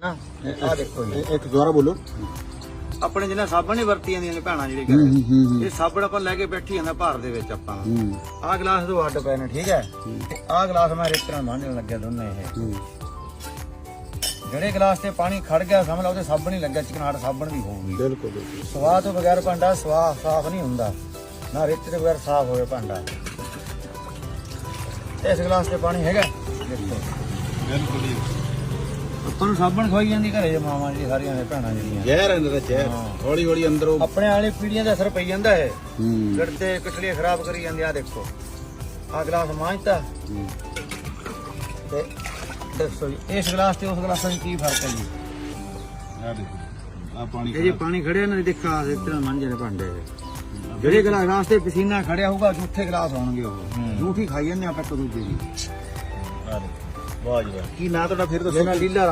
ਨਾ। ਆ ਦੇਖੋ ਜੀ। ਇਹ- ਇੱਕ ਦੁਬਾਰਾ ਬੋਲੋ। ਆਪਣੇ ਜਿਹਨਾਂ ਸਾਬਣ ਨਹੀਂ ਵਰਤੀ ਜਾਂਦੀਆਂ ਨੇ ਭੈਣਾਂ ਜਿਹੜੇ ਹੂੰ, ਹੂੰ, ਹੂੰ, ਘਰੇ ਇਹ ਸਾਬਣ ਆਪਾਂ ਲੈ ਕੇ ਬੈਠੀ ਜਾਂਦਾ ਭਾਰ ਦੇ ਵਿੱਚ ਆਪਾਂ। ਹੂੰ। ਆਹ ਗਲਾਸ ਤੋਂ ਅੱਡ ਨੇ ਠੀਕ ਹੈ? ਤੇ ਆਹ ਗਲਾਸ ਮੈਂ ਰੇਤੇ ਨਾਲ ਮਾਂਜਣ ਲੱਗਿਆ ਦੋਨੇ ਇਹ। ਹੂੰ। ਜਿਹੜੇ ਗਲਾਸ ਤੇ ਪਾਣੀ ਖੜ ਗਿਆ ਸਮਝ ਲਾ ਉਹਦੇ ਸਾਬਣ ਹੀ ਲੱਗਿਆ ਚਿਕਨਾਹਟ ਸਾਬਣ ਵੀ ਹੋਊਗੀ। ਬਿਲਕੁਲ ਬਿਲਕੁਲ। ਸਵਾਹ ਤੋਂ ਬਗੈਰ ਭਾਂਡਾ ਸਵਾਹ ਸਾਫ਼ ਨਹੀਂ ਹੁੰਦਾ। ਨਾ ਰੇਤੇ ਤੋਂ ਬਗੈਰ ਸਾਫ਼ ਹੋਵੇ ਭਾਂਡਾ। ਇਸ ਗਲਾਸ ਤੇ ਪਾਣੀ ਹੈਗਾ? ਦੇਖੋ। ਬਿਲਕੁਲ ਹੀ ਆਪਾਂ ਨੂੰ ਸਾਬਣ ਖਵਾਈ ਜਾਂਦੀ ਘਰੇ ਜੇ ਮਾਵਾਂ ਜਿਹੜੀ ਸਾਰੀਆਂ ਨੇ ਭੈਣਾਂ ਜਿਹੜੀਆਂ। ਜ਼ਹਿਰ ਹੈ ਅੰਦਰ ਜ਼ਹਿਰ। ਹੌਲੀ ਹੌਲੀ ਅੰਦਰੋਂ ਆਪਣੇ ਵਾਲੀ ਪੀੜੀਆਂ ਦਾ ਅਸਰ ਪਈ ਜਾਂਦਾ ਹੈ। ਗੜਦੇ ਕਟੜੀਆਂ ਖਰਾਬ ਕਰੀ ਜਾਂਦੇ ਆ ਦੇਖੋ। ਆ ਗਲਾਸ ਹੂੰ। ਤੇ ਦੱਸੋ ਜੀ ਇਸ ਗਲਾਸ ਤੇ ਉਸ ਗਲਾਸਾਂ ਵਿੱਚ ਕੀ ਫ਼ਰਕ ਹੈ ਜੀ? ਆਹ ਦੇਖੋ ਆ ਪਾਣੀ ਇਹ ਜੇ ਪਾਣੀ ਖੜਿਆ ਨਾ ਦੇਖਾ ਇਸ ਤਰ੍ਹਾਂ ਮਾਂਜੇ ਨੇ ਭਾਂਡੇ। ਜਿਹੜੇ ਗਲਾਸ ਤੇ ਪਸੀਨਾ ਖੜਿਆ ਹੋਊਗਾ ਝੂਠੇ ਗਲਾਸ ਹੋਣਗੇ ਉਹ। ਝੂਠੀ ਖਾਈ ਜਾਂਦੇ ਆਪਾਂ ਇੱਕ ਦੂਜੇ ਦੀ। ਵਾਹ ਜੀ ਵਾਹ। ਕੀ ਨਾਂ ਤੁਹਾਡਾ ਫਿਰ ਦੱਸੋ ਲੀਲਾ